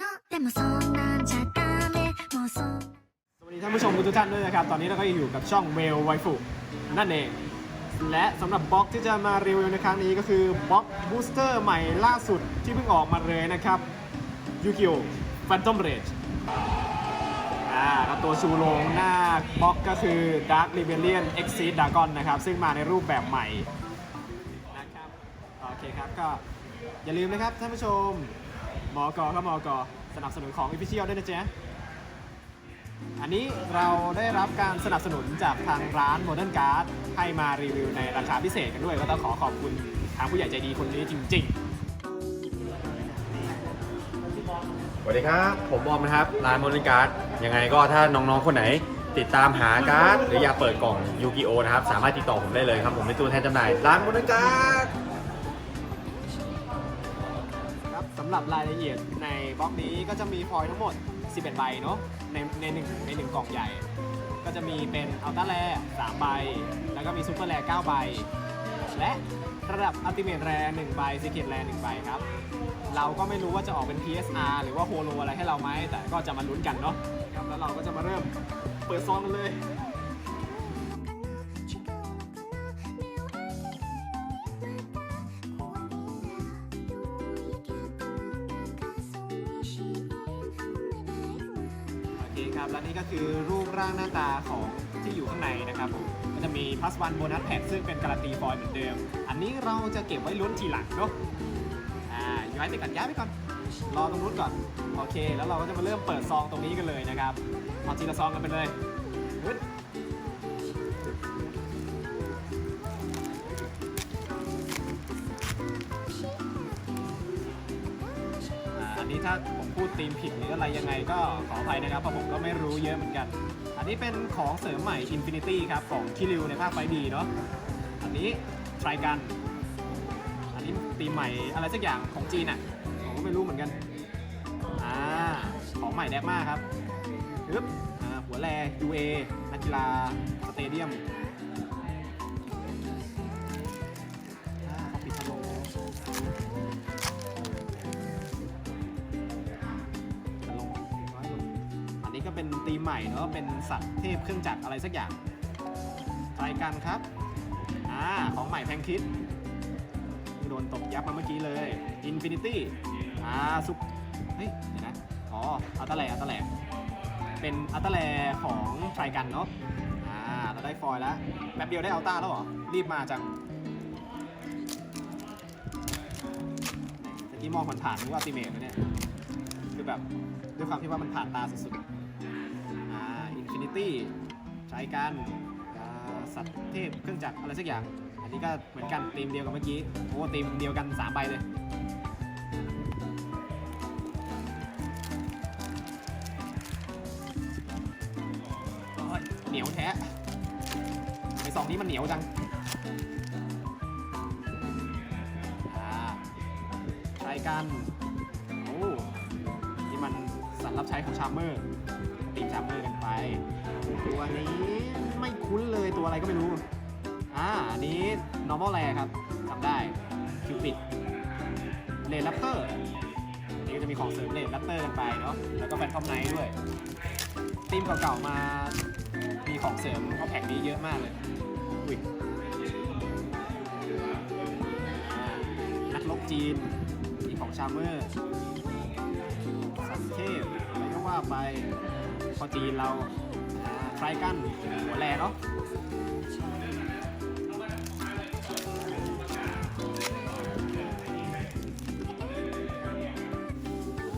のでもそんなんじゃダメもうそんな สวัสดีท่านผู้ชมทุกท่านด้วยนะครับ ตอนนี้เราก็อยู่กับช่องเวลไวฟูนั่นเอง และสำหรับบล็อกที่จะมารีวิวในครั้งนี้ก็คือบล็อกบูสเตอร์ใหม่ล่าสุดที่เพิ่งออกมาเลยนะครับยูกิโอแฟนตอมเรจอ่าแล้วตัวชูโรงหน้าบล็อกก็คือ Dark Rebellion Exceed Dragon นะครับ ซึ่งมาในรูปแบบใหม่นะครับ โอเคครับ ก็อย่าลืมนะครับท่านผู้ชม มอกอครับมอกอสนับสนุนของ Official ด้วยนะจ๊ะอันนี้เราได้รับการสนับสนุนจากทางร้าน Modern Card ให้มารีวิวในราคาพิเศษกันด้วย ก็ต้องขอขอบคุณทางผู้ใหญ่ใจดีคนนี้จริง สวัสดีครับ ผมบอมนะครับ ร้านโมนิการ์ดยังไงก็ถ้าน้องๆ คนไหน ติดตามหาการ์ดหรืออยากเปิดกล่องยูกิโอนะครับ สามารถติดต่อผมได้เลยครับ ผมเป็นตัวแทนจำหน่าย ร้านโมนิการ์ด หรับรายละเอียดในบล็อกนี้ก็จะมีฟอยล์ทั้งหมด 11 ใบเนาะในในหนึ่งในหนึ่งกล่องใหญ่ ก็จะมีเป็นอัลต้าแร่3ใบ แล้วก็มีซูเปอร์แร่9ใบ และระดับอัลติเม e แร่1ใบซีเ e ตแร่1ใบครับ เราก็ไม่รู้ว่าจะออกเป็น PSR หรือว่าโฮโลอะไรให้เราไหมแต่ก็จะมาลุ้นกันเนาะครับแล้วเราก็จะมาเริ่มเปิดซองกันเลย ร่างหน้าตาของที่อยู่ข้างในนะครับผมก็จะมีพัสวันโบนัสแพ็ซึ่งเป็นการันตีฟอยล์เหมือนเดิม อันนี้เราจะเก็บไว้ลุ้นทีหลังเนาะอ่าย้ายไปก่อนย้ายไปก่อนรอตรงนู้นก่อนโอเค แล้วเราก็จะมาเริ่มเปิดซองตรงนี้กันเลยนะครับเอาทีละซองกันไปเลยฮึดอ่าอันนี้ถ้าผมพูดตีมผิดหรืออะไรยังไงก็ขออภัยนะครับเพราะผมก็ไม่รู้เยอะเหมือนกัน อันนี้เป็นของเสริมใหม่ Infinity ครับของคิริวในภาคไฟดีเนาะ อันนี้ทรายกัน อันนี้ตีใหม่อะไรสักอย่างของจีนอะ ผมก็ไม่รู้เหมือนกัน อ่า ของใหม่แดกมากครับฮึบอ่าหัวแร UA นักกีฬาสเตเดียม มใหม่เนาะเป็นสัตว์เทพเครื่องจักรอะไรสักอย่างใครกันครับอ่าของใหม่แพงคิดโดนตบยับมาเมื่อกี้เลย Infinity อ่าซุปเฮ้ยเดี๋ยวนะอ๋ออัลตาแลอัลตาแลเป็นอัลตาแลของไทรกันเนาะอ่าเราได้ฟอยล์แล้วแป๊บเดียวได้อัลต้าแล้วเหรอรีบมาจังตะกี้มองผ่านๆนึกว่าอัติเมทนะเนี่ย คือแบบด้วยความที่ว่ามันผ่านตาสุดๆ Infinity ไทรสัตว์เทพเครื่องจักรอะไรสักอย่าง อันนี้ก็เหมือนกันทีมเดียวกับเมื่อกี้โอ้ทีมเดียวกัน 3 ใบเลยเหนียวแท้ไอสองนี้มันเหนียวจังใช้กันโอ้นี่มันสัตว์รับใช้ของชาร์เมอร์ตีมชาร์เมอร์กันไป ตัวนี้ไม่คุ้นเลยตัวอะไรก็ไม่รู้ อ่าอันนี้ normal rare ครับทำได้คิวปิดเลนลัปเตอร์อันนี้ก็จะมีของเสริมเลนลัปเตอร์กันไปเนาะแล้วก็แฟนทอมไนท์ด้วยทีมเก่าๆมา มีของเสริมเขาแพ็กนี้เยอะมากเลยอุ้ยนักลบจีนมีของชาเมอร์สัตเทพอะไรก็ว่าไปพอจีนเรา ไทรกันหัวแรเนาะ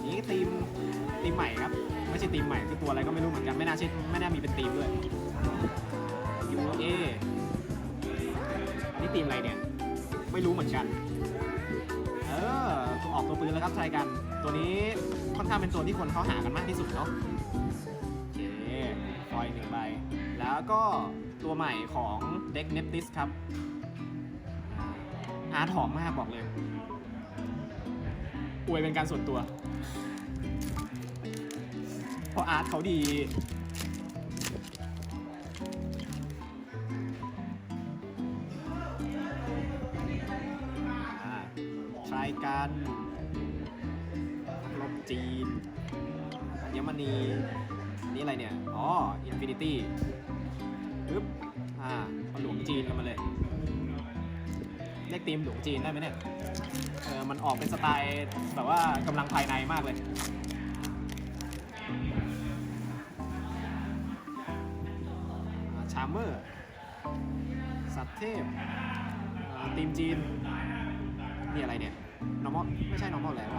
นี่ทีมทีมใหม่ครับ ไม่ใช่ทีมใหม่คือตัวอะไรก็ไม่รู้เหมือนกันไม่น่าใช่ไม่น่ามีเป็นทีมด้วย UA นี่ทีมอะไรเนี่ย ไม่รู้เหมือนกันเออตัวออกตัวปืนแล้วครับชายกัน ตัวนี้ค่อนข้างเป็นตัวที่คนเขาหากันมากที่สุดเนาะ ก็ตัวใหม่ของเด็กเนปติสครับ อาร์ตหอมมากบอกเลยอวยเป็นการส่วนตัว เพราะอาร์ตเขาดีอ่าใช้กันลบจีนอัญมณีอันนี้อะไรเนี่ย อ๋ออินฟินิตี้ ปึ๊บอ่าเอาหลวงจีนกันมาเลยเรียกทีมหลวงจีนได้ไหมเนี่ยเออมันออกเป็นสไตล์แบบว่ากำลังภายในมากเลยชาร์เมอร์ สัตว์เทพทีมจีน นี่อะไรเนี่ย normal ไม่ใช่ normal แล้ว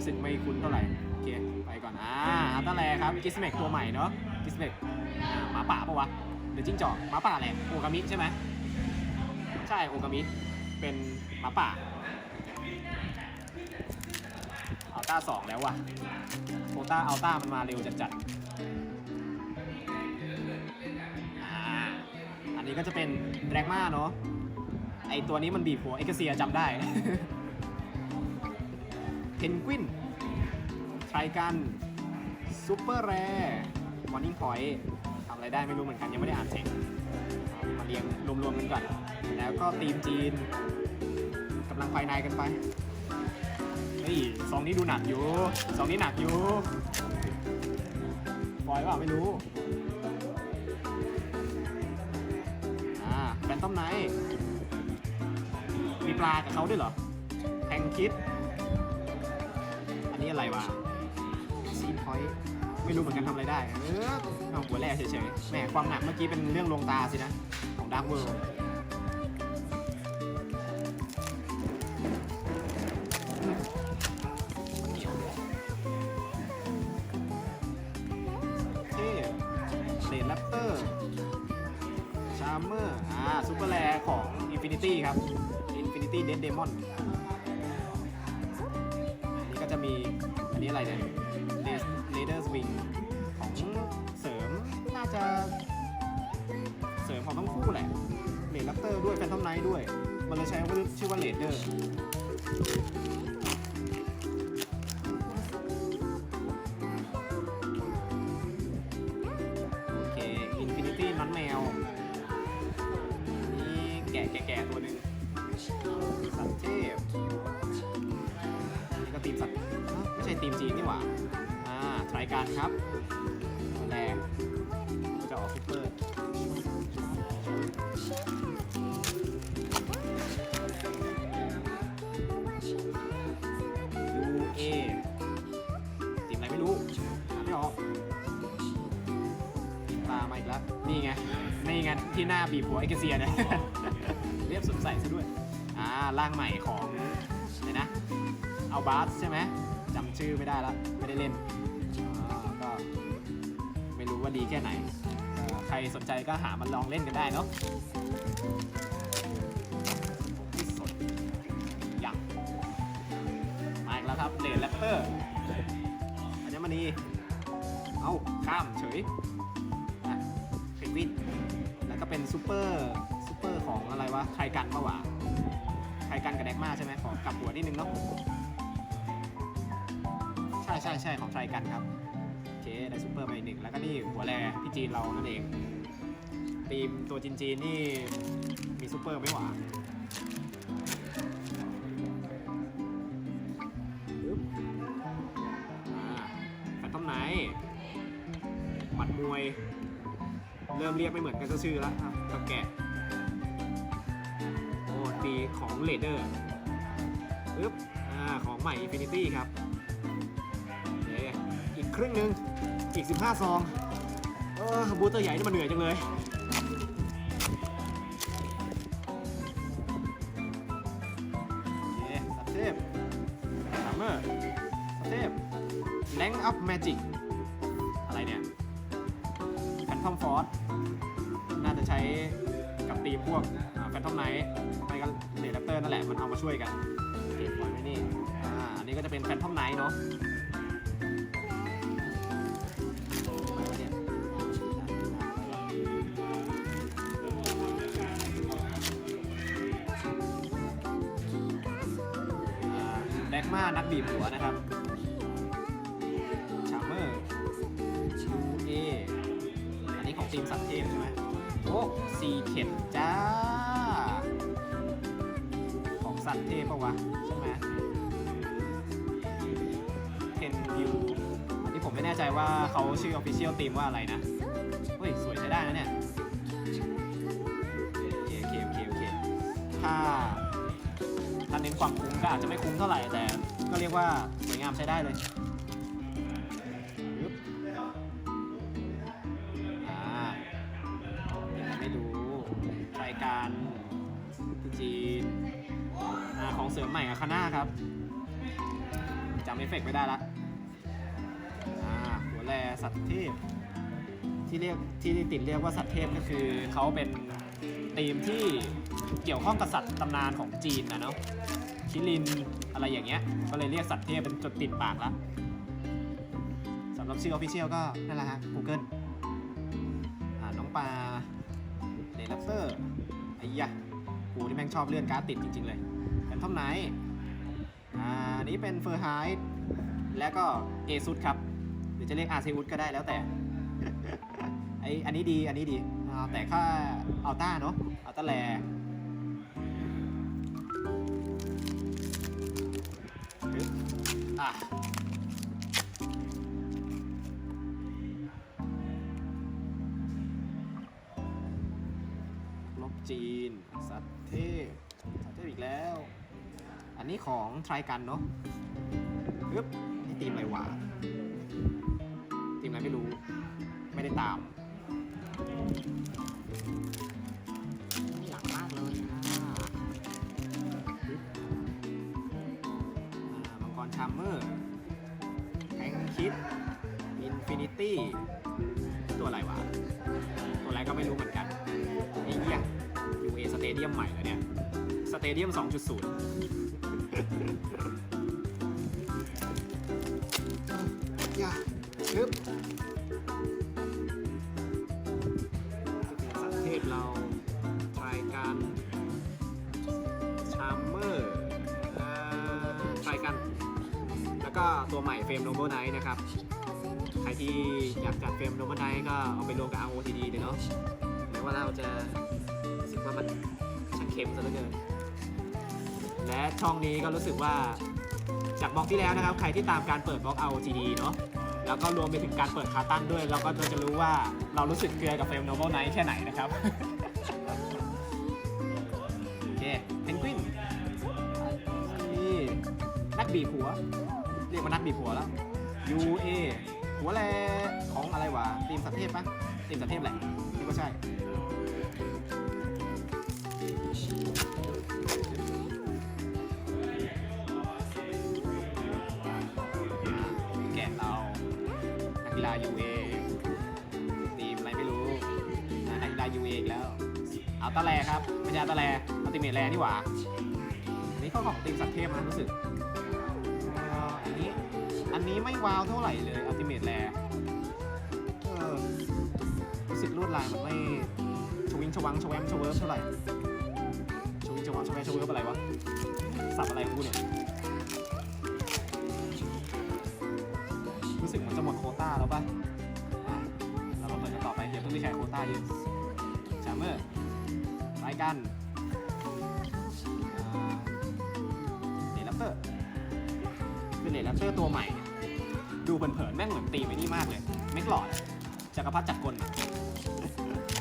รู้สึกไม่คุ้นเท่าไหร่โอเคไปก่อนอ่าอัลตาแลครับกิสเมกตัวใหม่เนาะกิสเมกหมาป่าปะวะหรือจิ้งจอกหมาป่าแหละโอกามิใช่ไหมใช่โอกามิเป็นหมาป่าอัลต้าสองแล้วว่ะโคต้าอัลต้ามันมาเร็วจัดๆอ่าอันนี้ก็จะเป็นแดรกมาเนาะไอตัวนี้มันบีบหัวเอ็กเซียจำได้ เพนกวินไทรกันซูเปอร์แรร์วอร์นิ่งพอยต์ทำอะไรได้ไม่รู้เหมือนกันยังไม่ได้อ่านเช็คมาเรียงรวมๆกันก่อน แล้วก็ทีมจีนกำลังภายในกันไปเฮ้ยซองนี้ดูหนักอยู่ซองนี้หนักอยู่ฟอยล์เปล่าไม่รู้อ่าแฟนต้อมไนท์มีปลากับเขาด้วยเหรอแทงคิด อะไรวะซีพอยต์ไม่รู้เหมือนกันทำอะไรได้ เออเอาหัวแรกเฉยๆแหมความหนักเมื่อกี้เป็นเรื่องลงตาสินะ ของดาร์ w เวิ d เทพเลนแรปเตอร์ชาร์เมอร์ อ่าซูเปอร์แรของ Infinity ครับ Infinity Dead Demon อะไรเนี่ย Leader's Wing ของเสริมน่าจะเสริมของทั้งคู่แหละเลดลัปเตอร์ด้วยแฟนทอมไนท์ด้วย มันเลยใช้ว่าชื่อว่าเลดเดอร์ ที่หน้าบีบหัวไอเกเซียเนี่ยเรียบสดใสซะด้วย อ่าร่างใหม่ของอะไรนะ เอาบาสใช่ไหมจำชื่อไม่ได้ละไม่ได้เล่นก็ไม่รู้ว่าดีแค่ไหน ใครสนใจก็หามันลองเล่นกันได้เนาะที่สดอย่างมาอีกแล้วครับเลดแรปเตอร์อัญมณีเอาข้ามเฉยเพนกวิน เป็นซูเปอร์ซูเปอร์ของอะไรวะใครกันปะวะใครกันกับแดกมาใช่ไหมขอกลับหัวนิดนึงเนาะใช่ใช่ใช่ของไทรกันครับโอเคได้ซูเปอร์ไปหนึ่งแล้วก็นี่หัวแรพี่จีนเรานั่นเองทีมตัวจีนจีนนี่มีซูเปอร์ไหม่หวาแฟนต้มไหนหมัดมวย เริ่มเรียกไม่เหมือนกันซะชื่อแล้วอะกับแกะโอ้ตีของเลเดอร์ปึ๊บอ่าของใหม่อินฟินิตี้ครับอเคอีกครึ่งหนึ่งอีก 15 ซอง เออบูสเตอร์ใหญ่นี่มันเหนื่อยจังเลย ทอมฟอร์สน่าจะใช้กับตีมพวกแฟนทอมไนท์ไม่ก็เดลเตอร์นั่นแหละมันเอามาช่วยกันเก็บไว้ไว้นี่อ่าอันนี้ก็จะเป็นแฟนทอมไนท์เนาะแดกมานักบีบหัวนะครับ ซีเข็ดจ้า ของสัตว์เทพปะวะ ใช่ไหมยูอันนี้ผมไม่แน่ใจว่าเขาชื่อ Official Team ว่าอะไรนะ เฮ้ย สวยใช้ได้นะเนี่ยโอเคโอเคโอเคโอเคถ้าถ้าเน้นความคุ้มก็อาจจะไม่คุ้มเท่าไหร่แต่ก็เรียกว่าสวยงามใช้ได้เลย เสริมใหม่อะคาน่าครับจำเอฟเฟกต์ไม่ได้ละหัวแรสัตว์เทพ ที่เรียกที่ติดเรียกว่าสัตว์เทพก็คือเขาเป็นธีมที่เกี่ยวข้องกับสัตว์ตำนานของจีนนะเนาะคิรินอะไรอย่างเงี้ย ก็เลยเรียกสัตว์เทพเป็นจดติดปากละสำหรับชื่อออฟฟิเชียลก็นั่นแหละฮะ Google น้องปลาเดลัปเตอร์ไอ้ยะกูที่แม่งชอบเลื่อนการ์ดติดจริง ๆ เลย ทอมไนท์อ่านี้เป็นเฟอร์ไฮด์และก็เอซุดครับหรือจะเรียกอาเซอุดก็ได้แล้วแต่ไออันนี้ดีอันนี้ดีอ่าแต่ค่าอัลต้าเนาะอัลต้าแลอะ อันนี้ของไทรกันเนาะปึ๊บนี่ตีมอะไรวะตีมอะไรไม่รู้ ไม่ได้ตามหลังมากเลยอะปึ๊บอ่ามังกรชามเมอร์แทงคิดอินฟินิตี้ตัวอะไรวะ ตัวอะไรก็ไม่รู้เหมือนกัน ไอ้เหี้ย UA สเตเดียมใหม่แล้วเนี่ย สเตเดียม 2.0 แล้วก็ตัวใหม่เฟรมโนโบไนท์นะครับ ใครที่อยากจัดเฟรมโนโบไนท์ก็เอาไปรวมกับ ROTD เลยเนาะแม้ว่าเราจะรู้สึกว่ามันช่างเค็มซะเหลือเกิน และช่องนี้ก็รู้สึกว่าจากบล็อกที่แล้วนะครับ ใครที่ตามการเปิดบล็อก ROTD เนาะแล้วก็รวมไปถึงการเปิดคาตั้นด้วย เราก็จะรู้ว่าเรารู้สึกเกลือกับเฟรมโนเบิลไนท์แค่ไหนนะครับโอเคเพนกวินนี่นักบีบหัว เรียกว่านักบีบหัวแล้ว UA หัวแลของอะไรวะทีมสัตว์เทพปะทีมสัตว์เทพแหละคิดว่าใช่ แกะเรานักกีฬา UA ทีมอะไรไม่รู้อ่านักกีฬา UA อีกแล้ว เอาตะแลครับไม่ใช่เอาตะแลอัลติเมทแลนี่หว่าอันนี้เขาของทีมสัตว์เทพนะรู้สึก นี้ อันนี้ไม่ว้าวเท่าไหร่เลยอัลติเมทแลเออรู้สึกลวดลายมันไม่ชวิงชวังชแวมชเวิร์ฟเท่าไหร่ชวิงชวังชแวมชเวิร์ฟอะไรวะสับอะไรกูเนี่ยรู้สึกมันจะหมดโคต้าแล้วป่ะอะเรามาเปิดกันต่อไปอย่าเพิ่งไปใช้โคต้าเยอะชาร์เมอร์รายกัน คือเลนลัปเตอร์ตัวใหม่เนี่ยดูเผินๆแม่งเหมือนตีไปนี่มากเลยเมกหลอดจักรพรรดิจักรกล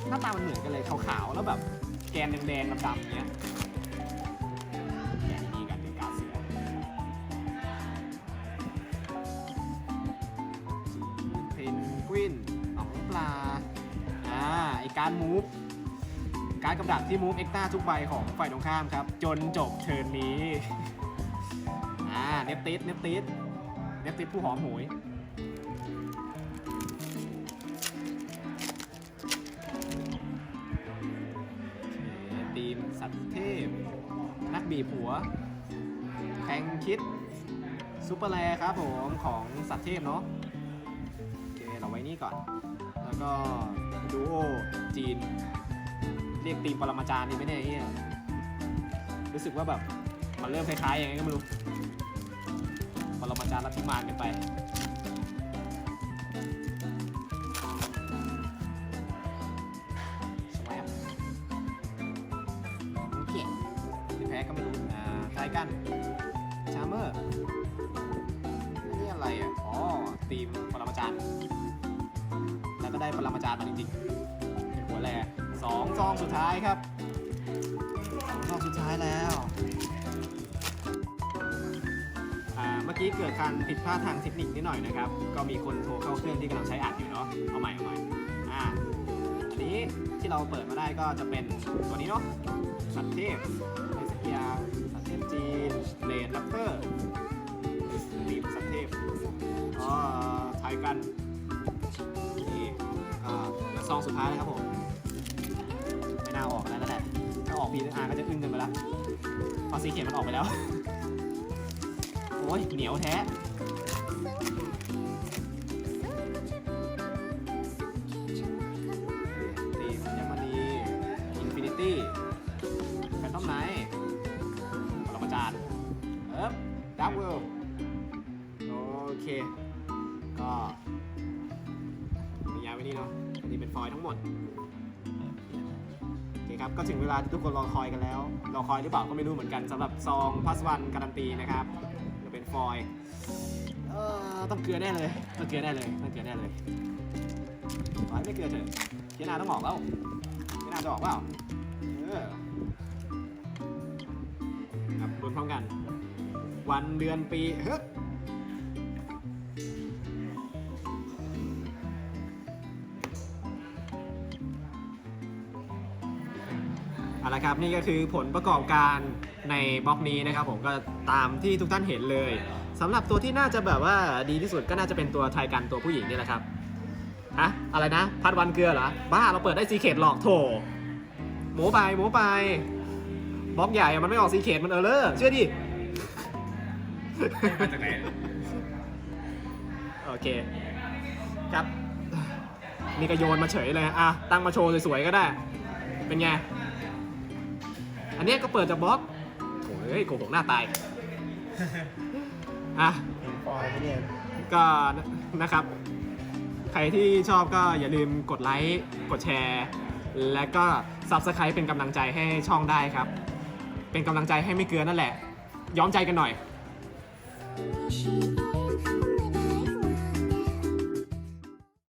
หน้าตามันเหมือนกันเลยขาวๆแล้วแบบแกนแดงๆดำๆอย่างเงี้ยแกนดีกันเป็นกาเซียเพนกวินหนองปลาอ่าไอการมูฟการกำดักที่มูฟเอ็กต้าทุกใบของฝ่ายตรงข้ามครับ จนจบเทิร์นนี้ เนปติสเนปติสเนปติสผู้หอมโหยโอเคทีมสัตว์เทพ นักบีบหัว แข่งคิดซูเปอร์แรครับผมของสัตว์เทพเนาะโอเคเราไว้นี่ก่อน แล้วก็ดูโอจีน เรียกตีมปรมาจารย์ดีไหมเนี่ยรู้สึกว่าแบบ มันเริ่มคล้ายๆอยังไงก็ไม่รู้ เรมาจานรับพิมานกันไป สวัสดีเขียนไม่แพ้ก็ไม่รู้อ่าทายกัน ชามเมอร์ นี่อะไรอะ อ๋อทีมปรมาจารย์ แล้วก็ได้ปรมาจารย์มาจริงๆ หัวแหล่สองซองสุดท้ายครับสซองสุดท้ายแล้ว กี้เกิดการผิดพลาดทางเทคนิคนิดหน่อยนะครับ ก็มีคนโทรเข้าเครื่องที่กำลังใช้อัดอยู่เนาะ เอาใหม่เอาใหม่ อ่า อันนี้ที่เราเปิดมาได้ก็จะเป็นตัวนี้เนาะ สัตว์เทพอะไรสักอย่าสัตว์เทพจีนเลนดัปเตอร์บีบสัตว์เทพอ๋อทายกัน นี่อ่าแล้วซองสุดท้ายเลยครับผม ไม่น่าออกแล้วนั่นแหละถ้าออกพีอาร์ก็จะอึ้งกันไปแล้วพอสีเขียนมันออกไปแล้ว อ้ยเหนียวแท้ นี่สัญญามณีอินฟินิตี้แฟนตอมไนท์ปรมาจารย์เอิบดับเบิลโอเค ก็มียาไว้นี่เนาะ อันนี้เป็นฟอยล์ทั้งหมดโอเคครับก็ถึงเวลาที่ทุกคนรอคอยกันแล้ว รอคอยหรือเปล่าก็ไม่รู้เหมือนกันสำหรับซองพัสวันการันตีนะครับ ฟอยล์เอ่อต้องเกลือแน่เลย ต้องเกลือแน่เลย ต้องเกลือแน่เลยขอให้ไม่เกลือเถอะเทียนาต้องออกแล้วเทียนาจะออกเปล่าเออครับรวมพร้อมกัน วันเดือนปี เฮ้ย เอาละครับนี่ก็คือผลประกอบการในบล็อกนี้นะครับผมก็ตามที่ทุกท่านเห็นเลยสำหรับตัวที่น่าจะแบบว่าดีที่สุดก็น่าจะเป็นตัวไทยกันตัวผู้หญิงนี่แหละครับฮะอะไรนะ พัดวันเกลือเหรอ บ้าเราเปิดได้ซีเคดหลอกโถหมูไปหมูไปบล็อกใหญ่อะมันไม่ออกซีเคดมันเออเลอร์เชื่อดิ มาจากไหนโอเค ครับ นี่ก็โยนมาเฉยเลย อะ ตั้งมาโชว์สวยๆก็ได้ เป็นไง อันเนี้ยก็เปิดจากบล็อกโถ่เอ้ยโกหกหน้าตาย อะฟอยล์เนี่ยก็นะครับ ใครที่ชอบก็อย่าลืมกดไลค์ กดแชร์ และก็ Subscribe เป็นกำลังใจให้ช่องได้ครับ เป็นกำลังใจให้ไม่เกลือนั่นแหละ ย้อมใจกันหน่อย「